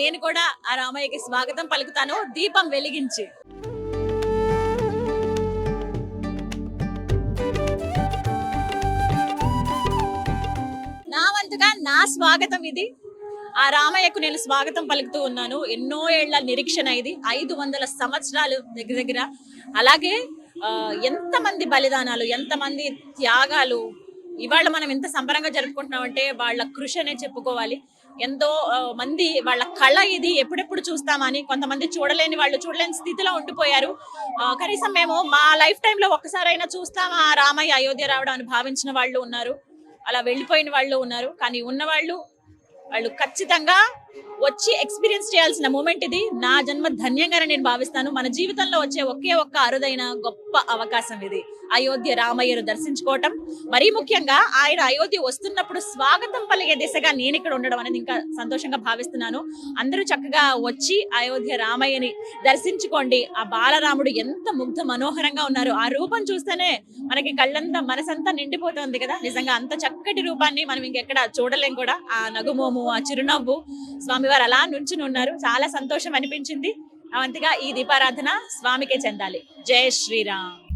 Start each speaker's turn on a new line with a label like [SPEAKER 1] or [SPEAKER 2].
[SPEAKER 1] నేను కూడా ఆ రామయ్యకి స్వాగతం పలుకుతాను. దీపం వెలిగించి. నా వంతుగా నా స్వాగతం ఇది. ఆ రామయ్యకు నేను స్వాగతం పలుకుతూ ఉన్నాను. ఎన్నో ఏళ్ళ నిరీక్షణ ఇది. ఐదు వందల సంవత్సరాలు దగ్గర దగ్గర. అలాగే ఎంతమంది బలిదానాలు ఎంతమంది త్యాగాలు ఇవాళ మనం ఎంత సంబరంగా జరుపుకుంటున్నాం అంటే వాళ్ళ కృషి అనే చెప్పుకోవాలి. ఎంతో మంది వాళ్ళ కళ ఇది ఎప్పుడెప్పుడు చూస్తామని కొంతమంది చూడలేని వాళ్ళు చూడలేని స్థితిలో ఉండిపోయారు. కనీసం మేము మా లైఫ్ టైంలో ఒక్కసారైనా చూస్తాం ఆ రామయ్య అయోధ్య రావడం అని భావించిన వాళ్ళు ఉన్నారు. అలా వెళ్ళిపోయిన వాళ్ళు ఉన్నారు. కానీ ఉన్నవాళ్ళు వాళ్ళు ఖచ్చితంగా వచ్చి ఎక్స్పీరియన్స్ చేయాల్సిన మూమెంట్ ఇది. నా జన్మ ధన్యంగా నేను భావిస్తాను. మన జీవితంలో వచ్చే ఒకే ఒక్క అరుదైన గొప్ప అవకాశం ఇది. అయోధ్య రామయ్యను దర్శించుకోవటం. మరీ ముఖ్యంగా ఆయన అయోధ్య వస్తున్నప్పుడు స్వాగతం పలిగే దిశగా నేను ఇక్కడ ఉండడం అనేది ఇంకా సంతోషంగా భావిస్తున్నాను. అందరూ చక్కగా వచ్చి అయోధ్య రామయ్యని దర్శించుకోండి. ఆ బాలరాముడు ఎంత ముగ్ధ మనోహరంగా ఉన్నారు. ఆ రూపం చూస్తేనే మనకి కళ్ళంతా మనసంతా నిండిపోతుంది కదా. నిజంగా అంత చక్కటి రూపాన్ని మనం ఇంకెక్కడ చూడలేం కూడా. ఆ నగుమోము ఆ చిరునవ్వు స్వామివారు అలా నుంచుని ఉన్నారు. చాలా సంతోషం అనిపించింది. అవంతిగా ఈ దీపారాధన స్వామికే చెందాలి. జై శ్రీరామ్.